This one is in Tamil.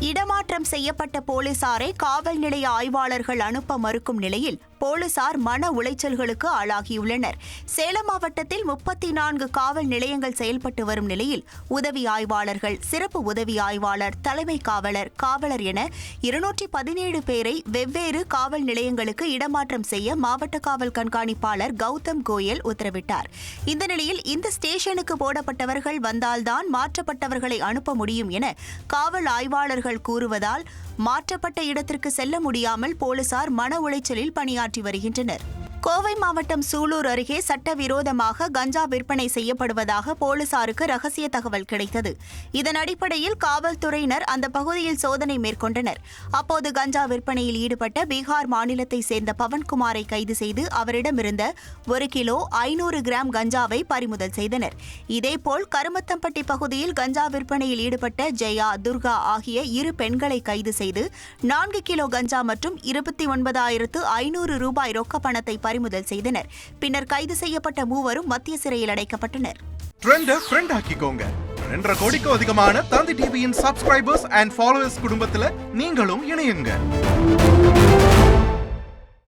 இடமாற்றம் செய்யப்பட்ட போலீசாரை காவல் நிலைய ஆய்வாளர்கள் அனுப்ப மறுக்கும் நிலையில் போலீசார் மன உளைச்சல்களுக்கு ஆளாகியுள்ளனர். சேலம் மாவட்டத்தில் முப்பத்தி நான்கு காவல் நிலையங்கள் செயல்பட்டு வரும் நிலையில் உதவி ஆய்வாளர்கள் சிறப்பு உதவி ஆய்வாளர் தலைமை காவலர் காவலர் என இருநூற்றி பதினேழு பேரை வெவ்வேறு காவல் நிலையங்களுக்கு இடமாற்றம் செய்ய மாவட்ட காவல் கண்காணிப்பாளர் கௌதம் கோயல் உத்தரவிட்டார். இந்த நிலையில் இந்த ஸ்டேஷனுக்கு போடப்பட்டவர்கள் வந்தால்தான் மாற்றப்பட்டவர்களை அனுப்ப முடியும் என காவல் ஆய்வாளர்கள் கூறுவதால் மாற்றப்பட்ட இடத்திற்கு செல்ல முடியாமல் போலீசார் மன உளைச்சலில் பணியாற்றி பணியாற்றி வருகின்றனர். கோவை மாவட்டம் சூலூர் அருகே சட்டவிரோதமாக கஞ்சா விற்பனை செய்யப்படுவதாக போலீசாருக்கு ரகசிய தகவல் கிடைத்தது. இதன் அடிப்படையில் காவல்துறையினர் அந்த பகுதியில் சோதனை மேற்கொண்டனர். அப்போது கஞ்சா விற்பனையில் ஈடுபட்ட பீகார் மாநிலத்தை சேர்ந்த பவன்குமாரை கைது செய்து அவரிடமிருந்த ஒரு கிலோ ஐநூறு கிராம் கஞ்சாவை பறிமுதல் செய்தனர். இதேபோல் கருமத்தம்பட்டி பகுதியில் கஞ்சா விற்பனையில் ஈடுபட்ட ஜெயா துர்கா ஆகிய இரு பெண்களை கைது செய்து நான்கு கிலோ கஞ்சா மற்றும் இருபத்தி ஒன்பதாயிரத்து ஐநூறு ரூபாய் ரொக்க பணத்தை பறிமுதல் செய்தனர். பின்னர் கைது செய்யப்பட்ட மூவரும் மத்திய சிறையில் அடைக்கப்பட்டனர். ரெண்டரை கோடிக்கும் அதிகமான தந்தி டிவியின் சப்ஸ்கிரைபர்ஸ் அண்ட் ஃபாலோவர்ஸ் குடும்பத்துல நீங்களும் இணையுங்க.